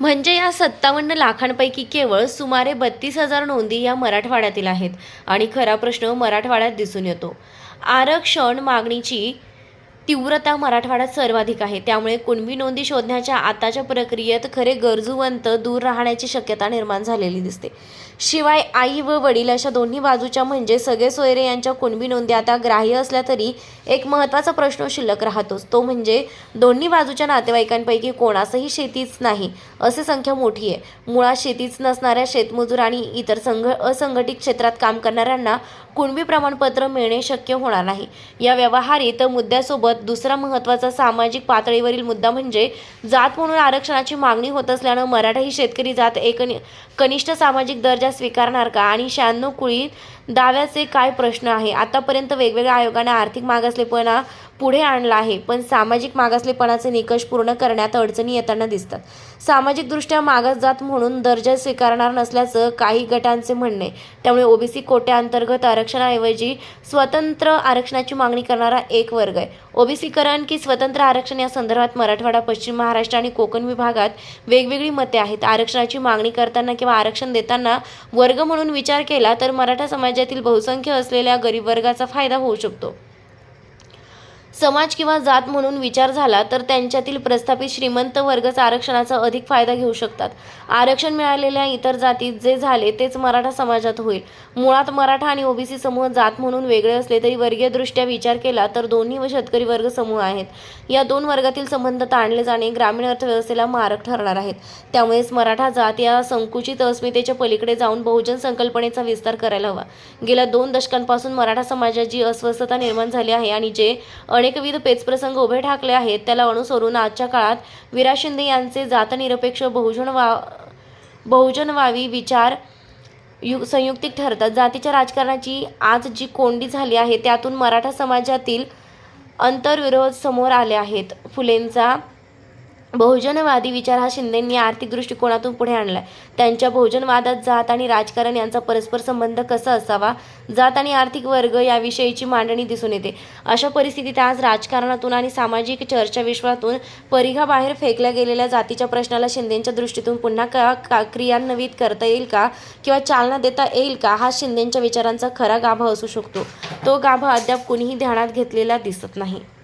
म्हणजे या सत्तावन्न लाखांपैकी केवळ सुमारे बत्तीस हजार नोंदी या मराठवाड्यातील आहेत. आणि खरा प्रश्न मराठवाड्यात दिसून येतो. आरक्षण मागणीची तीव्रता मराठवाड्यात सर्वाधिक आहे. त्यामुळे कुणबी नोंदी शोधण्याच्या आताच्या प्रक्रियेत खरे गरजूवंत दूर राहण्याची शक्यता निर्माण झालेली दिसते. शिवाय आई व वडील अशा दोन्ही बाजूच्या म्हणजे सगळे सोयरे यांच्या कुणबी नोंदी आता ग्राह्य असल्या तरी एक महत्त्वाचा प्रश्न शिल्लक राहतोच. तो म्हणजे दोन्ही बाजूच्या नातेवाईकांपैकी कोणासही शेतीच नाही असे संख्या मोठी आहे. मुळात शेतीच नसणाऱ्या शेतमजूर आणि इतर संघ असंघटित क्षेत्रात काम करणाऱ्यांना कुणबी प्रमाणपत्र मिळणे शक्य होणार नाही. या व्यवहारित मुद्द्यासोबत दुसरा महत्त्वाचा सामाजिक पातळीवरील मुद्दा म्हणजे जात म्हणून आरक्षणाची मागणी होत असल्यानं मराठा ही शेतकरी जात एक कनिष्ठ सामाजिक दर्जा स्वीकारणार का? आणि शहाण्णव कुळीत दाव्याचे काय प्रश्न आहे? आतापर्यंत वेगवेगळ्या आयोगाने आर्थिक मागासलेपणा पुढे आणला आहे पण सामाजिक मागासलेपणाचे निकष पूर्ण करण्यात अडचणी येताना दिसतात. सामाजिकदृष्ट्या मागास जात म्हणून दर्जा स्वीकारणार नसल्याचं काही गटांचे म्हणणे. त्यामुळे ओबीसी कोट्याअंतर्गत आरक्षणाऐवजी स्वतंत्र आरक्षणाची मागणी करणारा एक वर्ग आहे. ओबीसीकरण की स्वतंत्र आरक्षण या संदर्भात मराठवाडा पश्चिम महाराष्ट्र आणि कोकण विभागात वेगवेगळी मते आहेत. आरक्षणाची मागणी करताना किंवा आरक्षण देताना वर्ग म्हणून विचार केला तर मराठा राज्यातील बहुसंख्य असलेल्या गरीब वर्गाचा फायदा होऊ शकतो. समाज किंवा जात म्हणून विचार झाला तर त्यांच्यातील प्रस्थापित श्रीमंत वर्गच आरक्षणाचा अधिक फायदा घेऊ शकतात. आरक्षण मिळालेल्या इतर जातीत जे झाले तेच मराठा समाजात होईल. मुळात मराठा आणि ओबीसी समूह जात म्हणून वेगळे असले तरी वर्गीयदृष्ट्या विचार केला तर दोन्ही व शेतकरी वर्ग समूह आहेत. या दोन वर्गातील संबंध ताणले जाणे ग्रामीण अर्थव्यवस्थेला मारक ठरणार आहेत. त्यामुळेच मराठा जात या संकुचित अस्मितेच्या पलीकडे जाऊन बहुजन संकल्पनेचा विस्तार करायला हवा. गेल्या दोन दशकांपासून मराठा समाजात जी अस्वस्थता निर्माण झाली आहे आणि जे अनेकविध पेचप्रसंग उभे ठाकले आहेत. त्याला अनुसरून आजच्या काळात विरा शिंदे यांचे जातनिरपेक्ष बहुजन वा बहुजनवावी विचार यु संयुक्तिक ठरतात. जातीच्या राजकारणाची आज जी कोंडी झाली आहे त्यातून मराठा समाजातील अंतर्विरोध समोर आले आहेत. फुलेंचा बहुजनवादी विचार हा शिंदेंनी आर्थिक दृष्टिकोनातून पुढे आणला त्यांच्या बहुजनवादात जात आणि राजकारण यांचा परस्पर संबंध कसा असावा? जात आणि आर्थिक वर्ग याविषयीची मांडणी दिसून येते. अशा परिस्थितीत आज राजकारणातून आणि सामाजिक चर्चा विश्वातून परिघाबाहेर फेकल्या गेलेल्या जातीच्या प्रश्नाला शिंदेच्या दृष्टीतून पुन्हा का, का क्रियान्वित करता येईल का? किंवा चालना देता येईल का? हा शिंदेच्या विचारांचा खरा गाभा असू शकतो. तो गाभा अद्याप कुणीही ध्यानात घेतलेला दिसत नाही.